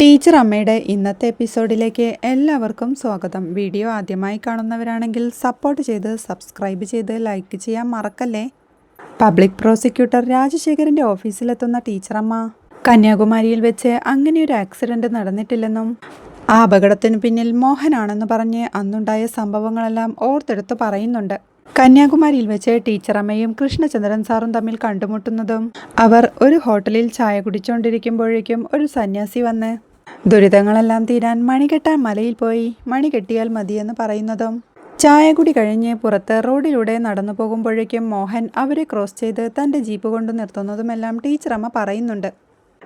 Teacher അമ്മയുടെ ഇന്നത്തെ എപ്പിസോഡിലേക്ക് എല്ലാവർക്കും സ്വാഗതം. വീഡിയോ ആദ്യമായി കാണുന്നവരാണെങ്കിൽ സപ്പോർട്ട് ചെയ്ത് സബ്സ്ക്രൈബ് ചെയ്ത് ലൈക്ക് ചെയ്യാൻ മറക്കല്ലേ? പബ്ലിക് പ്രോസിക്യൂട്ടർ രാജശേഖരന്റെ ഓഫീസിലെത്തുന്ന ടീച്ചറമ്മ കന്യാകുമാരിയിൽ വെച്ച് അങ്ങനെ ഒരു ആക്സിഡന്റ് നടന്നിട്ടില്ലെന്നും ആ അപകടത്തിന് പിന്നിൽ മോഹനാണെന്ന് പറഞ്ഞ് അന്നുണ്ടായ സംഭവങ്ങളെല്ലാം ഓർത്തെടുത്ത് പറയുന്നുണ്ട്. കന്യാകുമാരിയിൽ വെച്ച് ടീച്ചറമ്മയും കൃഷ്ണചന്ദ്രൻ സാറും തമ്മിൽ കണ്ടുമുട്ടുന്നതും അവർ ഒരു ഹോട്ടലിൽ ചായ കുടിച്ചുകൊണ്ടിരിക്കുമ്പോഴേക്കും ഒരു സന്യാസി വന്ന് ദുരിതങ്ങളെല്ലാം തീരാൻ മണികെട്ടാൻ മലയിൽ പോയി. മണി കെട്ടിയാൽ മതിയെന്ന് പറയുന്നതും. ചായ കുടി കഴിഞ്ഞ് പുറത്ത് റോഡിലൂടെ നടന്നു പോകുമ്പോഴേക്കും മോഹൻ അവരെ ക്രോസ് ചെയ്ത് തന്റെ ജീപ്പ് കൊണ്ട് നിർത്തുന്നതുമെല്ലാം ടീച്ചറമ്മ പറയുന്നുണ്ട്.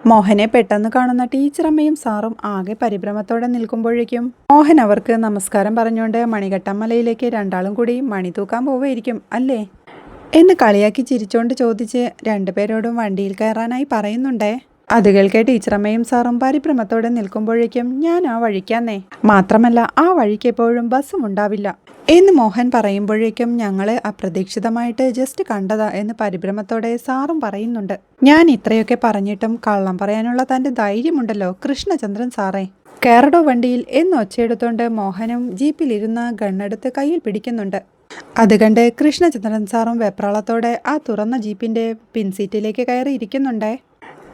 മോഹനെ പെട്ടെന്ന് കാണുന്ന ടീച്ചറമ്മയും സാറും ആകെ പരിഭ്രമത്തോടെ നിൽക്കുമ്പോഴേക്കും മോഹൻ അവർക്ക് നമസ്കാരം പറഞ്ഞുകൊണ്ട് മണികട്ടമ്മലയിലേക്ക് രണ്ടാളും കൂടി മണി തൂക്കാൻ പോവുകയായിരിക്കും അല്ലേ? എന്ന് കളിയാക്കി ചിരിച്ചുകൊണ്ട് ചോദിച്ച് രണ്ടുപേരോടും വണ്ടിയിൽ കയറാനായി പറയുന്നുണ്ടേ. അത് കേൾക്കെ ടീച്ചറമ്മയും സാറും പരിഭ്രമത്തോടെ നിൽക്കുമ്പോഴേക്കും ഞാൻ ആ വഴിക്കാന്നേ. മാത്രമല്ല ആ വഴിക്ക് എപ്പോഴും ബസ്സും ഉണ്ടാവില്ല. എന്ന് മോഹൻ പറയുമ്പോഴേക്കും ഞങ്ങളെ അപ്രതീക്ഷിതമായിട്ട് ജസ്റ്റ് കണ്ടതാ എന്ന് പരിഭ്രമത്തോടെ സാറും പറയുന്നുണ്ട്. ഞാൻ ഇത്രയൊക്കെ പറഞ്ഞിട്ടും കള്ളം പറയാനുള്ള തന്റെ ധൈര്യമുണ്ടല്ലോ കൃഷ്ണചന്ദ്രൻ സാറേ. കേരടോ വണ്ടിയിൽ എന്ന് ഒച്ചയെടുത്തോണ്ട് മോഹനും ജീപ്പിലിരുന്ന ഗണ്ണെടുത്ത് കയ്യിൽ പിടിക്കുന്നുണ്ട്. അത് കണ്ട് കൃഷ്ണചന്ദ്രൻ സാറും വെപ്രാളത്തോടെ ആ തുറന്ന ജീപ്പിന്റെ പിൻസീറ്റിലേക്ക് കയറി ഇരിക്കുന്നുണ്ടേ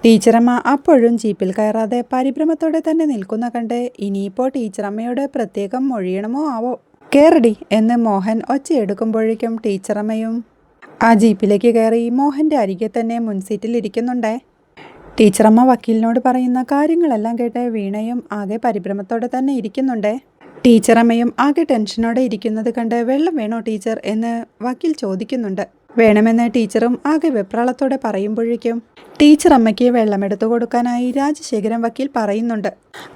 ടീച്ചറമ്മ അപ്പോഴും ജീപ്പിൽ കയറാതെ പരിഭ്രമത്തോടെ തന്നെ നിൽക്കുന്ന കണ്ട് ഇനിയിപ്പോൾ ടീച്ചറമ്മയോട് പ്രത്യേകം മൊഴിയണമോ ആവോ? കേറടി എന്ന് മോഹൻ ഒച്ചയെടുക്കുമ്പോഴേക്കും ടീച്ചറമ്മയും ആ ജീപ്പിലേക്ക് കയറി മോഹന്റെ അരികെ തന്നെ മുൻസീറ്റിൽ ഇരിക്കുന്നുണ്ടേ? ടീച്ചറമ്മ വക്കീലിനോട് പറയുന്ന കാര്യങ്ങളെല്ലാം കേട്ട് വീണയും ആകെ പരിഭ്രമത്തോടെ തന്നെ ഇരിക്കുന്നുണ്ടേ. ടീച്ചറമ്മയും ആകെ ടെൻഷനോടെ ഇരിക്കുന്നത് കണ്ട് വെള്ളം വേണോ ടീച്ചർ എന്ന് വക്കീൽ ചോദിക്കുന്നുണ്ട്. വേണമെന്ന് ടീച്ചറും ആകെ വെപ്രാളത്തോടെ പറയുമ്പോഴേക്കും ടീച്ചർ അമ്മയ്ക്ക് വെള്ളമെടുത്തു കൊടുക്കാനായി രാജശേഖരൻ വക്കീൽ പറയുന്നുണ്ട്.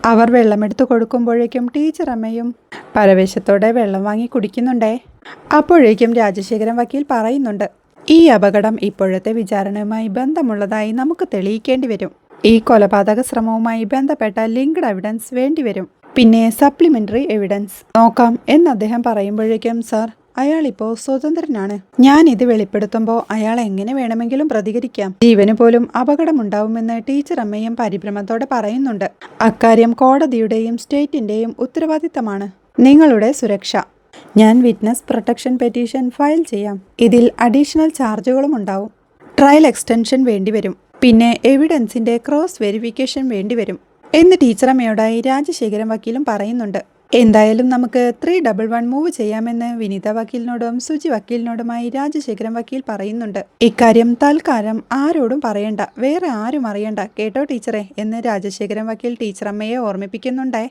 അവർ വെള്ളമെടുത്തു കൊടുക്കുമ്പോഴേക്കും ടീച്ചർ അമ്മയും പരവേശത്തോടെ വെള്ളം വാങ്ങി കുടിക്കുന്നുണ്ടേ. അപ്പോഴേക്കും രാജശേഖരൻ വക്കീൽ പറയുന്നുണ്ട് ഈ അപകടം ഇപ്പോഴത്തെ വിചാരണയുമായി ബന്ധമുള്ളതായി നമുക്ക് തെളിയിക്കേണ്ടി വരും. ഈ കൊലപാതക ശ്രമവുമായി ബന്ധപ്പെട്ട ലിങ്ക്ഡ് എവിഡൻസ് വേണ്ടിവരും പിന്നെ സപ്ലിമെന്ററി എവിഡൻസ് നോക്കാം എന്ന് അദ്ദേഹം പറയുമ്പോഴേക്കും സാർ അയാളിപ്പോ സ്വതന്ത്രനാണ്. ഞാൻ ഇത് വെളിപ്പെടുത്തുമ്പോൾ അയാൾ എങ്ങനെ വേണമെങ്കിലും പ്രതികരിക്കാം. ജീവന് പോലും അപകടമുണ്ടാവുമെന്ന് ടീച്ചർ അമ്മയും പരിഭ്രമത്തോടെ പറയുന്നുണ്ട്. അക്കാര്യം കോടതിയുടെയും സ്റ്റേറ്റിന്റെയും ഉത്തരവാദിത്തമാണ്. നിങ്ങളുടെ സുരക്ഷ. ഞാൻ വിറ്റ്നസ് പ്രൊട്ടക്ഷൻ പെറ്റീഷൻ ഫയൽ ചെയ്യാം. ഇതിൽ അഡീഷണൽ ചാർജുകളും ഉണ്ടാവും. ട്രയൽ എക്സ്റ്റൻഷൻ വേണ്ടിവരും. പിന്നെ എവിഡൻസിന്റെ ക്രോസ് വെരിഫിക്കേഷൻ വേണ്ടിവരും. എന്ന് ടീച്ചറമ്മയോടായി രാജശേഖരൻ വക്കീലും പറയുന്നുണ്ട്. എന്തായാലും നമുക്ക് ത്രീ ഡബിൾ വൺ മൂവ് ചെയ്യാമെന്ന് വിനീത വക്കീലിനോടും സുജി വക്കീലിനോടുമായി രാജശേഖരൻ വക്കീൽ പറയുന്നുണ്ട്. ഇക്കാര്യം തൽക്കാലം ആരോടും പറയണ്ട. വേറെ ആരും അറിയണ്ട. കേട്ടോ ടീച്ചറെ? എന്ന് രാജശേഖരൻ വക്കീൽ ടീച്ചറമ്മയെ ഓർമ്മിപ്പിക്കുന്നുണ്ടേ.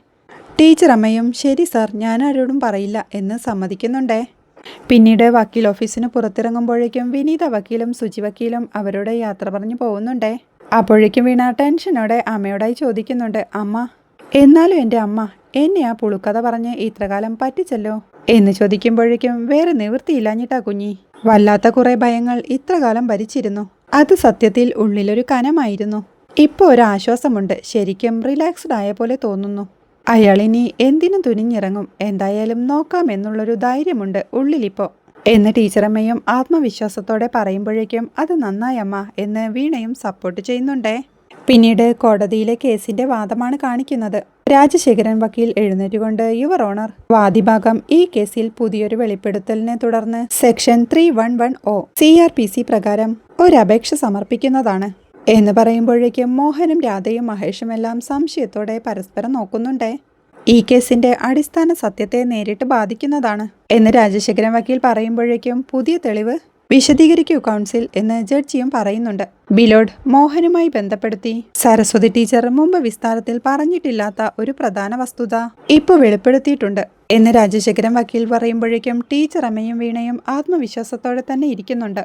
ടീച്ചറമ്മയും ശരി സാർ ഞാൻ ആരോടും പറയില്ല എന്ന് സമ്മതിക്കുന്നുണ്ടേ. പിന്നീട് വക്കീൽ ഓഫീസിന് പുറത്തിറങ്ങുമ്പോഴേക്കും വിനീത വക്കീലും സുജി വക്കീലും അവരുടെ യാത്ര പറഞ്ഞു പോകുന്നുണ്ടേ. അപ്പോഴേക്കും വീണ ടെൻഷനോടെ അമ്മയോടായി ചോദിക്കുന്നുണ്ട് അമ്മ എന്നാലും എന്റെ അമ്മ എന്നെ ആ പുളുക്കഥ പറഞ്ഞ് ഇത്രകാലം പറ്റിച്ചല്ലോ? എന്ന് ചോദിക്കുമ്പോഴേക്കും വേറെ നിവൃത്തിയില്ലാഞ്ഞിട്ടാ കുഞ്ഞി. വല്ലാത്ത കുറെ ഭയങ്ങൾ ഇത്രകാലം ഭരിച്ചിരുന്നു. അത് സത്യത്തിൽ ഉള്ളിലൊരു കനമായിരുന്നു. ഇപ്പോൾ ഒരു ആശ്വാസമുണ്ട്. ശരിക്കും റിലാക്സ്ഡ് ആയ പോലെ തോന്നുന്നു. അയാളിനി എന്തിനും തുനിഞ്ഞിറങ്ങും. എന്തായാലും നോക്കാം എന്നുള്ളൊരു ധൈര്യമുണ്ട് ഉള്ളിലിപ്പോ. എന്ന് ടീച്ചറമ്മയും ആത്മവിശ്വാസത്തോടെ പറയുമ്പോഴേക്കും അത് നന്നായമ്മ എന്ന് വീണയും സപ്പോർട്ട് ചെയ്യുന്നുണ്ടേ. പിന്നീട് കോടതിയിലെ കേസിന്റെ വാദമാണ് കാണിക്കുന്നത്. രാജശേഖരൻ വക്കീൽ എഴുന്നേറ്റുകൊണ്ട് യുവർ ഓണർ. വാദിഭാഗം ഈ കേസിൽ പുതിയൊരു വെളിപ്പെടുത്തലിനെ തുടർന്ന് section three one one of C R P C പ്രകാരം ഒരു അപേക്ഷ സമർപ്പിക്കുന്നതാണ്. എന്ന് പറയുമ്പോഴേക്കും മോഹനും രാധയും മഹേഷും എല്ലാം സംശയത്തോടെ പരസ്പരം നോക്കുന്നുണ്ടേ. ഈ കേസിന്റെ അടിസ്ഥാന സത്യത്തെ നേരിട്ട് ബാധിക്കുന്നതാണ് എന്ന് രാജശേഖരൻ വക്കീൽ പറയുമ്പോഴേക്കും പുതിയ തെളിവ് വിശദീകരിക്കൂ കൗൺസിൽ എന്ന് ജഡ്ജിയും പറയുന്നുണ്ട്. ബിലോഡ് മോഹനുമായി ബന്ധപ്പെടുത്തി സരസ്വതി ടീച്ചർ മുമ്പ് വിസ്താരത്തിൽ പറഞ്ഞിട്ടില്ലാത്ത ഒരു പ്രധാന വസ്തുത ഇപ്പോൾ വെളിപ്പെടുത്തിയിട്ടുണ്ട്. എന്ന് രാജശേഖരൻ വക്കീൽ പറയുമ്പോഴേക്കും ടീച്ചർ അമ്മയും വീണയും ആത്മവിശ്വാസത്തോടെ തന്നെ ഇരിക്കുന്നുണ്ട്.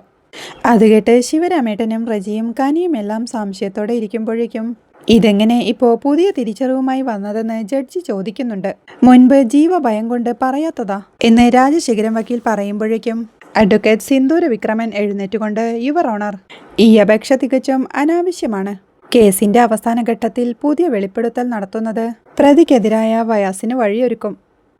അത് കേട്ട് ശിവരാമേട്ടനും റജിയും കനിയും എല്ലാം സംശയത്തോടെ ഇരിക്കുമ്പോഴേക്കും ഇതെങ്ങനെ ഇപ്പോൾ പുതിയ തിരിച്ചറിവുമായി വന്നതെന്ന് ജഡ്ജി ചോദിക്കുന്നുണ്ട്. മുൻപ് ജീവഭയം കൊണ്ട് പറയാത്തതാ എന്ന് രാജശേഖരൻ വക്കീൽ പറയുമ്പോഴേക്കും അഡ്വക്കേറ്റ് സിന്ദൂര വിക്രമൻ എഴുന്നേറ്റുകൊണ്ട് യുവർ ഓണർ ഈ അപേക്ഷ തികച്ചും അനാവശ്യമാണ്. കേസിന്റെ അവസാന ഘട്ടത്തിൽ പുതിയ വെളിപ്പെടുത്തൽ നടത്തുന്നത് പ്രതിക്കെതിരായ വയാസിന് വഴിയൊരുക്കും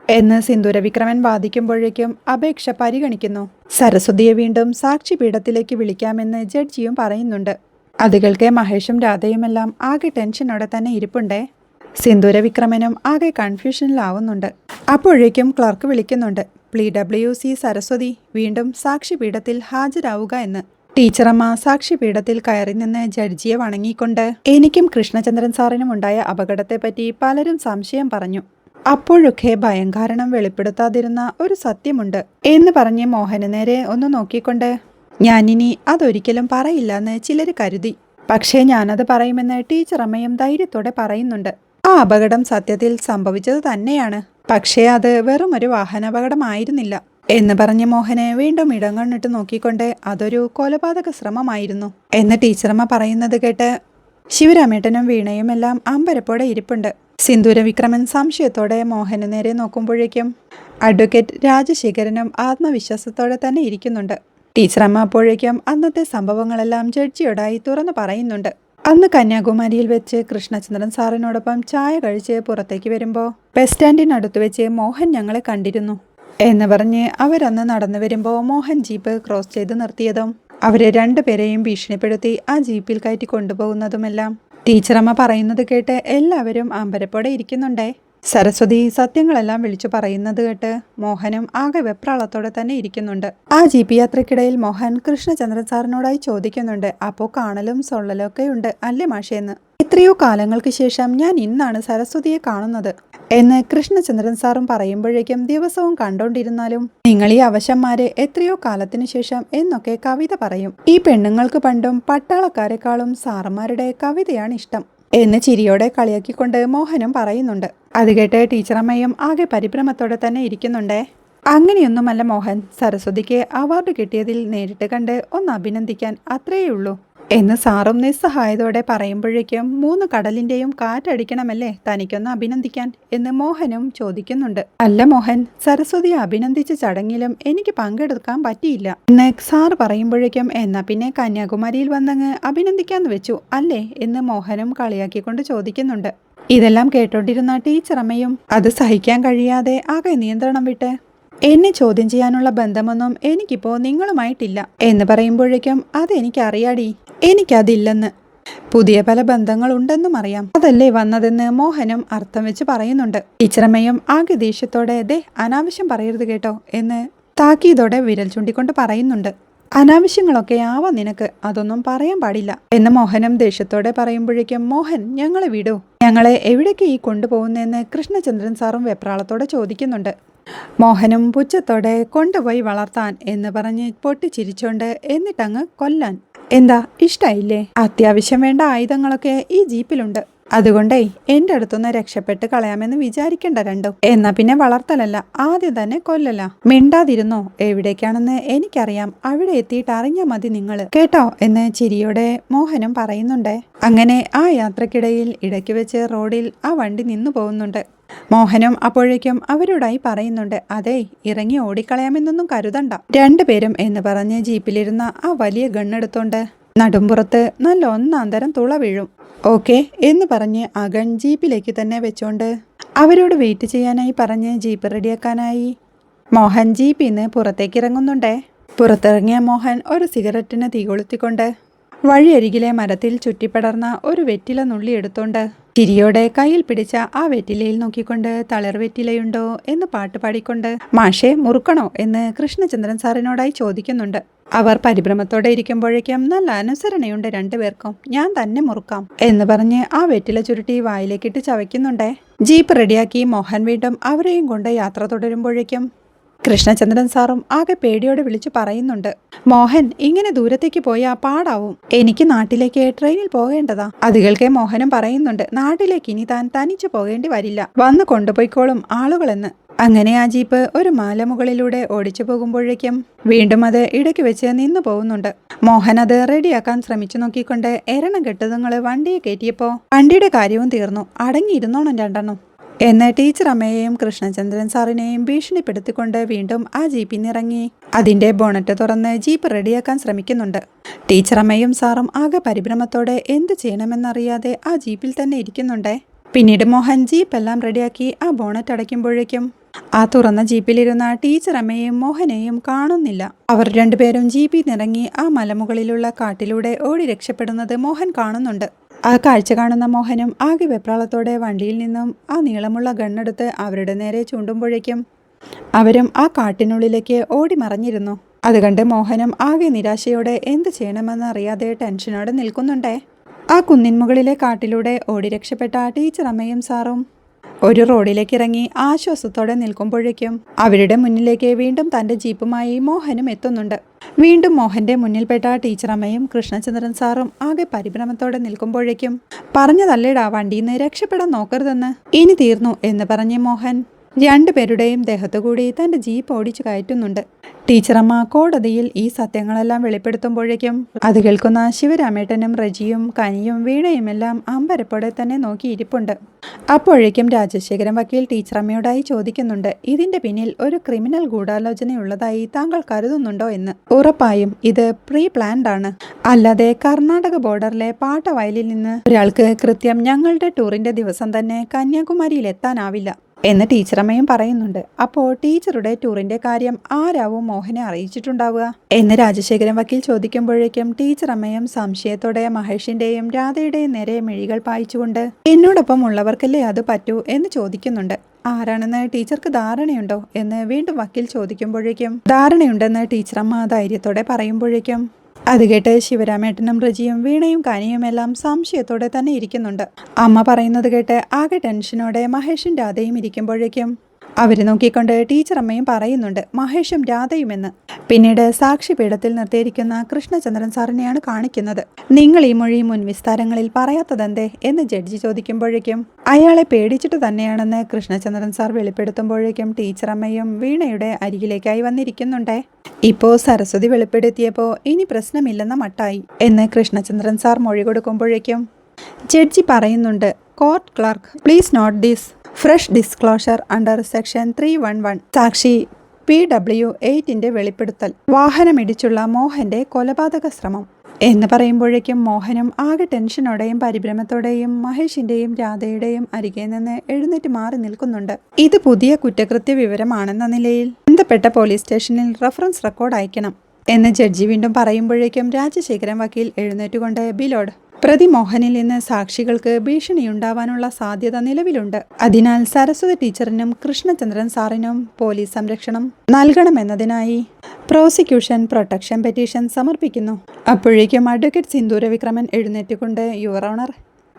എന്ന് സിന്ദൂര വിക്രമൻ വാദിക്കുമ്പോഴേക്കും അപേക്ഷ പരിഗണിക്കുന്നു. സരസ്വതിയെ വീണ്ടും സാക്ഷിപീഠത്തിലേക്ക് വിളിക്കാമെന്ന് ജഡ്ജിയും പറയുന്നുണ്ട്. അത് കേൾക്കെ മഹേഷും രാധയുമെല്ലാം ആകെ ടെൻഷനോടെ തന്നെ ഇരിപ്പുണ്ടേ. സിന്ദൂര വിക്രമനും ആകെ കൺഫ്യൂഷനിലാവുന്നുണ്ട്. അപ്പോഴേക്കും ക്ലർക്ക് വിളിക്കുന്നുണ്ട്. പ്ലീ ഡബ്ല്യു സി സരസ്വതി വീണ്ടും സാക്ഷിപീഠത്തിൽ ഹാജരാവുക എന്ന്. ടീച്ചറമ്മ സാക്ഷിപീഠത്തിൽ കയറി നിന്ന് ജഡ്ജിയെ വണങ്ങിക്കൊണ്ട് എനിക്കും കൃഷ്ണചന്ദ്രൻ സാറിനും ഉണ്ടായ അപകടത്തെപ്പറ്റി പലരും സംശയം പറഞ്ഞു. അപ്പോഴൊക്കെ ഭയം കാരണം വെളിപ്പെടുത്താതിരുന്ന ഒരു സത്യമുണ്ട് എന്ന് പറഞ്ഞ് മോഹന് നേരെ ഒന്ന് നോക്കിക്കൊണ്ട് ഞാനിനി അതൊരിക്കലും പറയില്ല എന്ന് ചിലർ കരുതി. പക്ഷേ ഞാനത് പറയുമെന്ന് ടീച്ചറമ്മയും ധൈര്യത്തോടെ പറയുന്നുണ്ട്. ആ അപകടം സത്യത്തിൽ സംഭവിച്ചത് തന്നെയാണ്. പക്ഷേ അത് വെറും ഒരു വാഹനാപകടമായിരുന്നില്ല. എന്ന് പറഞ്ഞ് മോഹനെ വീണ്ടും ഇടം കണ്ണിട്ട് നോക്കിക്കൊണ്ട് അതൊരു കൊലപാതക ശ്രമമായിരുന്നു. എന്ന് ടീച്ചറമ്മ പറയുന്നത് കേട്ട് ശിവരാമേട്ടനും വീണയും എല്ലാം അമ്പരപ്പോടെ ഇരിപ്പുണ്ട്. സിന്ദൂര വിക്രമൻ സംശയത്തോടെ മോഹന് നേരെ നോക്കുമ്പോഴേക്കും അഡ്വക്കേറ്റ് രാജശേഖരനും ആത്മവിശ്വാസത്തോടെ തന്നെ ഇരിക്കുന്നുണ്ട്. ടീച്ചറമ്മ അപ്പോഴേക്കും അന്നത്തെ സംഭവങ്ങളെല്ലാം ജഡ്ജിയോടായി തുറന്നു പറയുന്നുണ്ട്. അന്ന് കന്യാകുമാരിയിൽ വെച്ച് കൃഷ്ണചന്ദ്രൻ സാറിനോടൊപ്പം ചായ കഴിച്ച് പുറത്തേക്ക് വരുമ്പോൾ ബസ് സ്റ്റാൻഡിനടുത്ത് വെച്ച് മോഹൻ ഞങ്ങളെ കണ്ടിരുന്നു. എന്ന് പറഞ്ഞ് അവരന്ന് നടന്നു വരുമ്പോൾ മോഹൻ ജീപ്പ് ക്രോസ് ചെയ്ത് നിർത്തിയതും അവരെ രണ്ടുപേരെയും ഭീഷണിപ്പെടുത്തി ആ ജീപ്പിൽ കയറ്റി കൊണ്ടുപോകുന്നതുമെല്ലാം. ടീച്ചറമ്മ പറയുന്നത് കേട്ട് എല്ലാവരും അമ്പരപ്പോടെ ഇരിക്കുന്നുണ്ടേ. സരസ്വതി സത്യങ്ങളെല്ലാം വിളിച്ചു പറയുന്നത് കേട്ട് മോഹനും ആകെ വെപ്രാളത്തോടെ തന്നെ ഇരിക്കുന്നുണ്ട്. ആ ജീപ്പ് യാത്രക്കിടയിൽ മോഹൻ കൃഷ്ണചന്ദ്രൻ സാറിനോടായി ചോദിക്കുന്നുണ്ട് അപ്പോൾ കാണലും സൊള്ളലും ഒക്കെ ഉണ്ട് അല്ലേ മാഷേന്ന്? എത്രയോ കാലങ്ങൾക്ക് ശേഷം ഞാൻ ഇന്നാണ് സരസ്വതിയെ കാണുന്നത്. എന്ന് കൃഷ്ണചന്ദ്രൻ സാറും പറയുമ്പോഴേക്കും ദിവസവും കണ്ടോണ്ടിരുന്നാലും നിങ്ങൾ ഈ അവശന്മാരെ എത്രയോ കാലത്തിനു ശേഷം എന്നൊക്കെ കവിത പറയും. ഈ പെണ്ണുങ്ങൾക്ക് പണ്ടും പട്ടാളക്കാരെക്കാളും സാറന്മാരുടെ കവിതയാണ് ഇഷ്ടം. എന്ന് ചിരിയോടെ കളിയാക്കിക്കൊണ്ട് മോഹനും പറയുന്നുണ്ട് അത് കേട്ട് ടീച്ചറമ്മയും ആകെ പരിഭ്രമത്തോടെ തന്നെ ഇരിക്കുന്നുണ്ടേ. അങ്ങനെയൊന്നുമല്ല മോഹൻ. സരസ്വതിക്ക് അവാർഡ് കിട്ടിയതിൽ നേരിട്ട് കണ്ട് ഒന്ന് അഭിനന്ദിക്കാൻ അത്രയേ ഉള്ളൂ. എന്ന് സാറും നിസ്സഹായതോടെ പറയുമ്പോഴേക്കും മൂന്ന് കടലിന്റെയും കാറ്റടിക്കണമല്ലേ തനിക്കൊന്ന് അഭിനന്ദിക്കാൻ എന്ന് മോഹനും ചോദിക്കുന്നുണ്ട്. അല്ല മോഹൻ സരസ്വതിയെ അഭിനന്ദിച്ച ചടങ്ങിലും എനിക്ക് പങ്കെടുക്കാൻ പറ്റിയില്ല. എന്ന് സാർ പറയുമ്പോഴേക്കും എന്നാ പിന്നെ കന്യാകുമാരിയിൽ വന്നങ്ങ് അഭിനന്ദിക്കാന്ന് വെച്ചു അല്ലേ? എന്ന് മോഹനും കളിയാക്കിക്കൊണ്ട് ചോദിക്കുന്നുണ്ട്. ഇതെല്ലാം കേട്ടോണ്ടിരുന്ന ടീച്ചറമ്മയും അത് സഹിക്കാൻ കഴിയാതെ ആകെ നിയന്ത്രണം വിട്ട് എന്നെ ചോദ്യം ചെയ്യാനുള്ള ബന്ധമൊന്നും എനിക്കിപ്പോ നിങ്ങളുമായിട്ടില്ല എന്ന് പറയുമ്പോഴേക്കും അതെനിക്കറിയാടി എനിക്കതില്ലെന്ന്. പുതിയ പല ബന്ധങ്ങളുണ്ടെന്നും അറിയാം. അതല്ലേ വന്നതെന്ന് മോഹനും അർത്ഥം വെച്ച് പറയുന്നുണ്ട്. ടീച്ചറമ്മയും ആകെ ദേഷ്യത്തോടെ ദേ അനാവശ്യം പറയരുത് കേട്ടോ എന്ന് താക്കീതോടെ വിരൽ ചൂണ്ടിക്കൊണ്ട് പറയുന്നുണ്ട്. അനാവശ്യങ്ങളൊക്കെ ആവാം നിനക്ക്. അതൊന്നും പറയാൻ പാടില്ല. എന്ന് മോഹനം ദേഷ്യത്തോടെ പറയുമ്പോഴേക്കും മോഹൻ ഞങ്ങളെ വിടൂ. ഞങ്ങളെ എവിടേക്ക് ഈ കൊണ്ടുപോകുന്നതെന്ന് കൃഷ്ണചന്ദ്രൻ സാറും വെപ്രാളത്തോടെ ചോദിക്കുന്നുണ്ട്. മോഹനും പുച്ഛത്തോടെ കൊണ്ടുപോയി വളർത്താൻ എന്ന് പറഞ്ഞ് പൊട്ടിച്ചിരിച്ചോണ്ട് എന്നിട്ടങ്ങ് കൊല്ലാൻ. എന്താ ഇഷ്ടായില്ലേ? അത്യാവശ്യം വേണ്ട ആയുധങ്ങളൊക്കെ ഈ ജീപ്പിലുണ്ട്. അതുകൊണ്ടേ എന്റെ അടുത്തുനിന്ന് രക്ഷപ്പെട്ട് കളയാമെന്ന് വിചാരിക്കണ്ട രണ്ടും. എന്നാ പിന്നെ വളർത്തലല്ല ആദ്യം തന്നെ കൊല്ലല. മിണ്ടാതിരുന്നോ? എവിടേക്കാണെന്ന് എനിക്കറിയാം. അവിടെ എത്തിയിട്ട് അറിഞ്ഞാ മതി നിങ്ങൾ കേട്ടോ? എന്ന് ചിരിയോടെ മോഹനും പറയുന്നുണ്ടേ. അങ്ങനെ ആ യാത്രക്കിടയിൽ ഇടയ്ക്ക് വെച്ച് റോഡിൽ ആ വണ്ടി നിന്നു പോകുന്നുണ്ട്. മോഹനും അപ്പോഴേക്കും അവരോടായി പറയുന്നുണ്ട് അതെ ഇറങ്ങി ഓടിക്കളയാമെന്നൊന്നും കരുതണ്ട. രണ്ടുപേരും എന്ന് പറഞ്ഞ് ജീപ്പിലിരുന്ന ആ വലിയ ഗണ്ണെടുത്തോണ്ട് നടുമ്പുറത്ത് നല്ല ഒന്നാന്തരം തരം തുള വീഴും. ഓക്കെ എന്ന് പറഞ്ഞ് ആ ജീപ്പിലേക്ക് തന്നെ വെച്ചോണ്ട് അവരോട് വെയിറ്റ് ചെയ്യാനായി പറഞ്ഞ് ജീപ്പ് റെഡിയാക്കാനായി. മോഹൻ ജീപ്പിൽ നിന്ന് പുറത്തേക്ക് ഇറങ്ങുന്നുണ്ടേ. പുറത്തിറങ്ങിയ മോഹൻ ഒരു സിഗരറ്റിന് തീ കൊളുത്തിക്കൊണ്ട് വഴിയരികിലെ മരത്തിൽ ചുറ്റിപ്പടർന്ന ഒരു വെറ്റില നുള്ളി എടുത്തോണ്ട് ചിരിയോടെ കയ്യിൽ പിടിച്ച ആ വെറ്റിലയിൽ നോക്കിക്കൊണ്ട് തളിർ വെറ്റിലയുണ്ടോ എന്ന് പാട്ട് പാടിക്കൊണ്ട് മാഷെ മുറുക്കണോ? എന്ന് കൃഷ്ണചന്ദ്രൻ സാറിനോടായി ചോദിക്കുന്നുണ്ട്. അവർ പരിഭ്രമത്തോടെ ഇരിക്കുമ്പോഴേക്കും നല്ല അനുസരണയുണ്ട് രണ്ടുപേർക്കും. ഞാൻ തന്നെ മുറുക്കാം എന്ന് പറഞ്ഞ് ആ വെറ്റില ചുരുട്ടി വായിലേക്കിട്ട് ചവയ്ക്കുന്നുണ്ടേ. ജീപ്പ് റെഡിയാക്കി മോഹൻ വീണ്ടും അവരെയും കൊണ്ട് യാത്ര തുടരുമ്പോഴേക്കും കൃഷ്ണചന്ദ്രൻ സാറും ആകെ പേടിയോടെ വിളിച്ചു പറയുന്നുണ്ട് മോഹൻ ഇങ്ങനെ ദൂരത്തേക്ക് പോയാൽ പാടാവും. എനിക്ക് നാട്ടിലേക്ക് ട്രെയിനിൽ പോകേണ്ടതാ. അതുകൾക്ക് മോഹനും പറയുന്നുണ്ട് നാട്ടിലേക്ക് ഇനി താൻ തനിച്ചു പോകേണ്ടി വരില്ല. വന്ന് കൊണ്ടുപോയിക്കോളും ആളുകളെന്ന്. അങ്ങനെ ആ ജീപ്പ് ഒരു മാലമുകളിലൂടെ ഓടിച്ചു പോകുമ്പോഴേക്കും വീണ്ടും അത് ഇടയ്ക്ക് വെച്ച് നിന്നു പോകുന്നുണ്ട്. മോഹൻ അത് റെഡിയാക്കാൻ ശ്രമിച്ചു നോക്കിക്കൊണ്ട് എരണം കെട്ടതുങ്ങൾ വണ്ടിയെ കയറ്റിയപ്പോ വണ്ടിയുടെ കാര്യവും തീർന്നു. അടങ്ങിയിരുന്നോണം രണ്ടെണ്ണം. എന്ന് ടീച്ചർ അമ്മയെയും കൃഷ്ണചന്ദ്രൻ സാറിനെയും ഭീഷണിപ്പെടുത്തിക്കൊണ്ട് വീണ്ടും ആ ജീപ്പിൽ നിന്നിറങ്ങി. അതിന്റെ ബോണറ്റ് തുറന്ന് ജീപ്പ് റെഡിയാക്കാൻ ശ്രമിക്കുന്നുണ്ട്. ടീച്ചർ അമ്മയും സാറും ആകെ പരിഭ്രമത്തോടെ എന്ത് ചെയ്യണമെന്നറിയാതെ ആ ജീപ്പിൽ തന്നെ ഇരിക്കുന്നുണ്ടേ. പിന്നീട് മോഹൻ ജീപ്പ് എല്ലാം റെഡിയാക്കി ആ ബോണറ്റ് അടയ്ക്കുമ്പോഴേക്കും ആ തുറന്ന ജീപ്പിലിരുന്ന ടീച്ചർ അമ്മയെയും മോഹനെയും കാണുന്നില്ല. അവർ രണ്ടുപേരും ജീപ്പിൽ നിറങ്ങി ആ മലമുകളിലുള്ള കാട്ടിലൂടെ ഓടി രക്ഷപ്പെടുന്നത് മോഹൻ കാണുന്നുണ്ട്. ആ കാഴ്ച കാണുന്ന മോഹനും ആകെ വെപ്രാളത്തോടെ വണ്ടിയിൽ നിന്നും ആ നീളമുള്ള ഗണ്ണെടുത്ത് അവരുടെ നേരെ ചൂണ്ടുമ്പോഴേക്കും അവരും ആ കാട്ടിനുള്ളിലേക്ക് ഓടി മറഞ്ഞിരുന്നു അത് കണ്ട് മോഹനും ആകെ നിരാശയോടെ എന്ത് ചെയ്യണമെന്ന് അറിയാതെ ടെൻഷനോടെ നിൽക്കുന്നുണ്ടേ. ആ കുന്നിൻമുകളിലെ കാട്ടിലൂടെ ഓടി രക്ഷപ്പെട്ട ടീച്ചർ അമ്മയും സാറും ഒരു റോഡിലേക്ക് ഇറങ്ങി ആശ്വാസത്തോടെ നിൽക്കുമ്പോഴേക്കും അവരുടെ മുന്നിലേക്ക് വീണ്ടും തന്റെ ജീപ്പുമായി മോഹനും എത്തുന്നുണ്ട്. വീണ്ടും മോഹന്റെ മുന്നിൽപ്പെട്ട ടീച്ചറമ്മയും കൃഷ്ണചന്ദ്രൻ സാറും ആകെ പരിഭ്രമത്തോടെ നിൽക്കുമ്പോഴേക്കും പറഞ്ഞതല്ലേടാ വണ്ടിയിൽ നിന്ന് രക്ഷപ്പെടാൻ നോക്കരുതെന്ന്? ഇനി തീർന്നു എന്ന് പറഞ്ഞ് മോഹൻ രണ്ടുപേരുടെയും ദേഹത്തുകൂടി തന്റെ ജീപ്പ് ഓടിച്ചു കയറ്റുന്നുണ്ട്. ടീച്ചറമ്മ കോടതിയിൽ ഈ സത്യങ്ങളെല്ലാം വെളിപ്പെടുത്തുമ്പോഴേക്കും അത് കേൾക്കുന്ന ശിവരാമേട്ടനും റജിയും കനിയും വീണയുമെല്ലാം അമ്പരപ്പോടെ തന്നെ നോക്കിയിരിപ്പുണ്ട്. അപ്പോഴേക്കും രാജശേഖരൻ വക്കീൽ ടീച്ചറമ്മയോടായി ചോദിക്കുന്നുണ്ട് ഇതിന്റെ പിന്നിൽ ഒരു ക്രിമിനൽ ഗൂഢാലോചനയുള്ളതായി താങ്കൾ കരുതുന്നുണ്ടോ എന്ന്? ഉറപ്പായും ഇത് പ്രീ പ്ലാൻഡ് ആണ്. അല്ലാതെ കർണാടക ബോർഡറിലെ പാട്ടവയലിൽ നിന്ന് ഒരാൾക്ക് കൃത്യം ഞങ്ങളുടെ ടൂറിന്റെ ദിവസം തന്നെ കന്യാകുമാരിയിൽ എത്താനാവില്ല എന്ന് ടീച്ചറമ്മയും പറയുന്നുണ്ട്. അപ്പോൾ ടീച്ചറുടെ ടൂറിന്റെ കാര്യം ആരാവും മോഹനെ അറിയിച്ചിട്ടുണ്ടാവുക. എന്ന് രാജശേഖരൻ വക്കീൽ ചോദിക്കുമ്പോഴേക്കും ടീച്ചറമ്മയും സംശയത്തോടെ മഹേഷിന്റെയും രാധയുടെയും നേരെ മിഴികൾ പായിച്ചുകൊണ്ട് എന്നോടൊപ്പം ഉള്ളവർക്കല്ലേ അത് പറ്റൂ? എന്ന് ചോദിക്കുന്നുണ്ട്. ആരാണെന്ന് ടീച്ചർക്ക് ധാരണയുണ്ടോ? എന്ന് വീണ്ടും വക്കീൽ ചോദിക്കുമ്പോഴേക്കും ധാരണയുണ്ടെന്ന് ടീച്ചറമ്മ ധൈര്യത്തോടെ പറയുമ്പോഴേക്കും അത് കേട്ട് ശിവരാമേട്ടനും റജിയും വീണയും കനിയുമെല്ലാം സംശയത്തോടെ തന്നെ ഇരിക്കുന്നുണ്ട്. അമ്മ പറയുന്നത് കേട്ട് ആകെ ടെൻഷനോടെ മഹേഷും രാധയും ഇരിക്കുമ്പോഴേക്കും അവരെ നോക്കിക്കൊണ്ട് ടീച്ചർ അമ്മയും പറയുന്നുണ്ട് മഹേഷും രാധയുമെന്ന്. പിന്നീട് സാക്ഷിപീഠത്തിൽ നിർത്തിയിരിക്കുന്ന കൃഷ്ണചന്ദ്രൻ സാറിനെയാണ് കാണിക്കുന്നത്. നിങ്ങൾ ഈ മൊഴി മുൻ വിസ്താരങ്ങളിൽ പറയാത്തതെന്തേ? എന്ന് ജഡ്ജി ചോദിക്കുമ്പോഴേക്കും അയാളെ പേടിച്ചിട്ട് തന്നെയാണെന്ന് കൃഷ്ണചന്ദ്രൻ സാർ വെളിപ്പെടുത്തുമ്പോഴേക്കും ടീച്ചർ അമ്മയും വീണയുടെ അരികിലേക്കായി വന്നിരിക്കുന്നുണ്ടേ. ഇപ്പോ സരസ്വതി വെളിപ്പെടുത്തിയപ്പോ ഇനി പ്രശ്നമില്ലെന്ന മട്ടായി എന്ന് കൃഷ്ണചന്ദ്രൻ സാർ മൊഴി കൊടുക്കുമ്പോഴേക്കും ജഡ്ജി പറയുന്നുണ്ട് court clerk please note this fresh disclosure under section three one one. സാക്ഷി പി ഡബ്ല്യു എയ്റ്റിന്റെ വെളിപ്പെടുത്തൽ. വാഹനമിടിച്ചുള്ള മോഹന്റെ കൊലപാതക ശ്രമം. എന്ന് പറയുമ്പോഴേക്കും മോഹനും ആകെ ടെൻഷനോടെയും പരിഭ്രമത്തോടെയും മഹേഷിന്റെയും രാധയുടെയും അരികെ നിന്ന് എഴുന്നേറ്റ് മാറി നിൽക്കുന്നുണ്ട്. ഇത് പുതിയ കുറ്റകൃത്യ വിവരമാണെന്ന നിലയിൽ ബന്ധപ്പെട്ട പോലീസ് സ്റ്റേഷനിൽ റഫറൻസ് റെക്കോർഡ് അയക്കണം. എന്ന് ജഡ്ജി വീണ്ടും പറയുമ്പോഴേക്കും രാജശേഖരൻ വക്കീൽ എഴുന്നേറ്റുകൊണ്ട് ബിലോഡ്. പ്രതി മോഹനിൽ നിന്ന് സാക്ഷികൾക്ക് ഭീഷണിയുണ്ടാവാനുള്ള സാധ്യത നിലവിലുണ്ട്. അതിനാൽ സരസ്വതി ടീച്ചറിനും കൃഷ്ണചന്ദ്രൻ സാറിനും പോലീസ് സംരക്ഷണം നൽകണമെന്നതിനായി പ്രോസിക്യൂഷൻ പ്രൊട്ടക്ഷൻ പെറ്റീഷൻ സമർപ്പിക്കുന്നു. അപ്പോഴേക്കും അഡ്വക്കേറ്റ് സിന്ദൂര വിക്രമൻ എഴുന്നേറ്റുകൊണ്ട് യുവർ ഓണർ.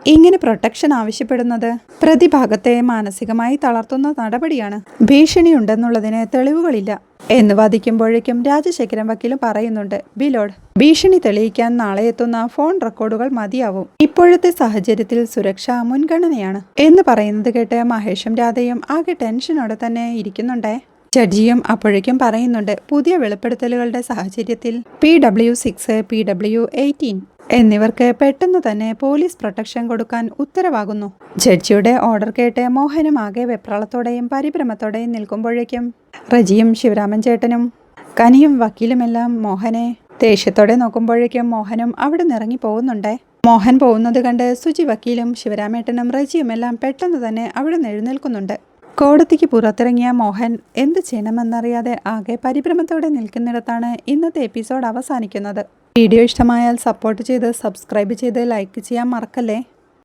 ഇങ്ങനെ പ്രൊട്ടക്ഷൻ ആവശ്യപ്പെടുന്നത്? പ്രതിഭാഗത്തെ മാനസികമായി തളർത്തുന്ന നടപടിയാണ്. ഭീഷണിയുണ്ടെന്നുള്ളതിന് തെളിവുകളില്ല. എന്ന് വാദിക്കുമ്പോഴേക്കും രാജശേഖരൻ വക്കീലും പറയുന്നുണ്ട് ബിലോഡ് ഭീഷണി തെളിയിക്കാൻ നാളെ എത്തുന്ന ഫോൺ റെക്കോർഡുകൾ മതിയാവും. ഇപ്പോഴത്തെ സാഹചര്യത്തിൽ സുരക്ഷ മുൻഗണനയാണ്. എന്ന് പറയുന്നത് കേട്ട് മഹേഷും രാധയും ആകെ ടെൻഷനോടെ തന്നെ ഇരിക്കുന്നുണ്ടേ? ജഡ്ജിയും അപ്പോഴേക്കും പറയുന്നുണ്ട് പുതിയ വെളിപ്പെടുത്തലുകളുടെ സാഹചര്യത്തിൽ P W six P W eighteen എന്നിവർക്ക് പെട്ടെന്ന് തന്നെ പോലീസ് പ്രൊട്ടക്ഷൻ കൊടുക്കാൻ ഉത്തരവാകുന്നു. ജഡ്ജിയുടെ ഓർഡർ കേട്ട് മോഹനും ആകെ വെപ്രാളത്തോടെയും പരിഭ്രമത്തോടെയും നിൽക്കുമ്പോഴേക്കും റജിയും ശിവരാമൻ ചേട്ടനും കനിയും വക്കീലുമെല്ലാം മോഹനെ ദേഷ്യത്തോടെ നോക്കുമ്പോഴേക്കും മോഹനും അവിടെ നിറങ്ങി പോകുന്നുണ്ടേ. മോഹൻ പോകുന്നത് കണ്ട് സുജി വക്കീലും ശിവരാമേട്ടനും റജിയുമെല്ലാം പെട്ടെന്ന് തന്നെ അവിടെ നിന്ന് എഴുന്നേൽക്കുന്നുണ്ട് കോടതിക്ക് പുറത്തിറങ്ങിയ മോഹൻ എന്ത് ചെയ്യണമെന്നറിയാതെ ആകെ പരിഭ്രമത്തോടെ നിൽക്കുന്നിടത്താണ് ഇന്നത്തെ എപ്പിസോഡ് അവസാനിക്കുന്നത്. വീഡിയോ ഇഷ്ടമായാൽ സപ്പോർട്ട് ചെയ്ത് സബ്സ്ക്രൈബ് ചെയ്ത് ലൈക്ക് ചെയ്യാൻ മറക്കല്ലേ?